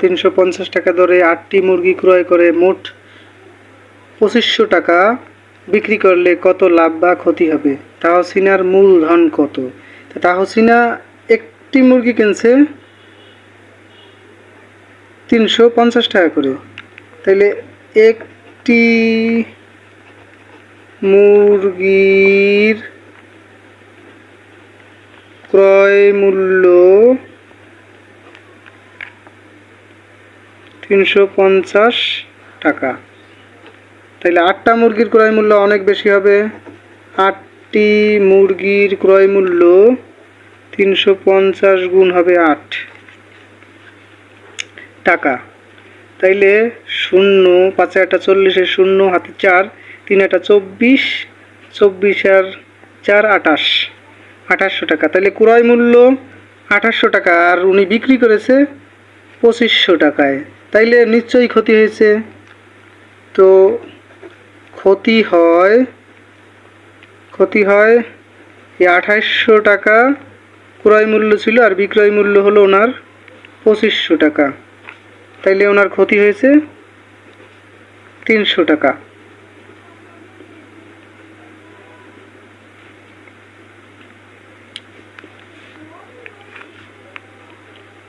তিনশো পঞ্চাশ টাকা দরে আটটি মুরগি ক্রয় করে, মোট পঁচিশশো টাকা বিক্রি করলে কত লাভ বা ক্ষতি হবে? তাহসিনার মূলধন কত? তাহসিনা একটি মুরগি কিনছে তিনশো পঞ্চাশ টাকা করে। তাইলে একটি মুরগির ক্রয় মূল্য তিনশো পঞ্চাশ টাকা। তাইলে আটটা মুরগির ক্রয় মূল্য অনেক বেশি হবে। আটটি মুরগির ক্রয় মূল্য তিনশো পঞ্চাশ গুণ হবে আট টাকা। তাইলে শূন্য, পাঁচে একটা চল্লিশে শূন্য, হাতে চার, তিন একটা চব্বিশ চব্বিশ আর চার আটাশ আঠাশশো টাকা। তাইলে ক্রয় মূল্য আঠাশশো টাকা, আর উনি বিক্রি করেছে পঁচিশশো টাকায়। তাইলে নিশ্চয়ই ক্ষতি হয়েছে। তো ক্ষতি হয় ক্ষতি হয় এই আঠাশশো টাকা ক্রয় মূল্য ছিল আর বিক্রয় মূল্য হলো ওনার পঁচিশশো টাকা। তাইলে ওনার ক্ষতি হয়েছে তিনশো টাকা।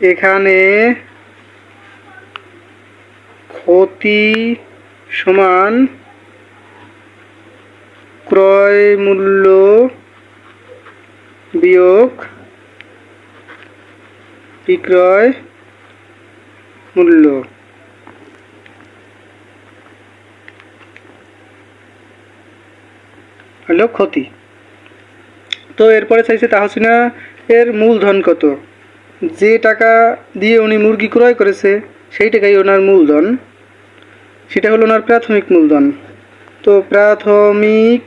এখানে ক্ষতি সমান ক্রয় মূল্য বিয়োগ বিক্রয় মূল্য। হলো ক্ষতি। তো এরপরে চাইছে তাহসিনা এর মূলধন কত? যে টাকা দিয়ে উনি মুরগি ক্রয় করেছে সেই টাকাই ওনার মূলধন। সেটা হলো ওনার প্রাথমিক মূলধন। তো প্রাথমিক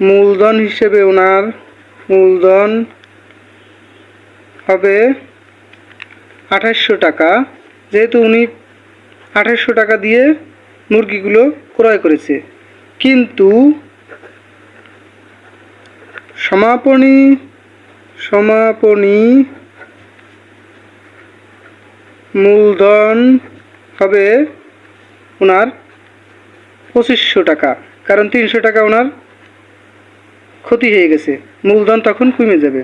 মূলধন হিসেবে ওনার মূলধন হবে আঠাশশো টাকা। যেহেতু উনি আঠাশশো টাকা দিয়ে মুরগিগুলো ক্রয় করেছে। কিন্তু সমাপনী সমাপনী মূলধন হবে ওনার পঁচিশশো টাকা। কারণ তিনশো টাকা ওনার ক্ষতি হয়ে গেছে। মূলধন তখন কমে যাবে।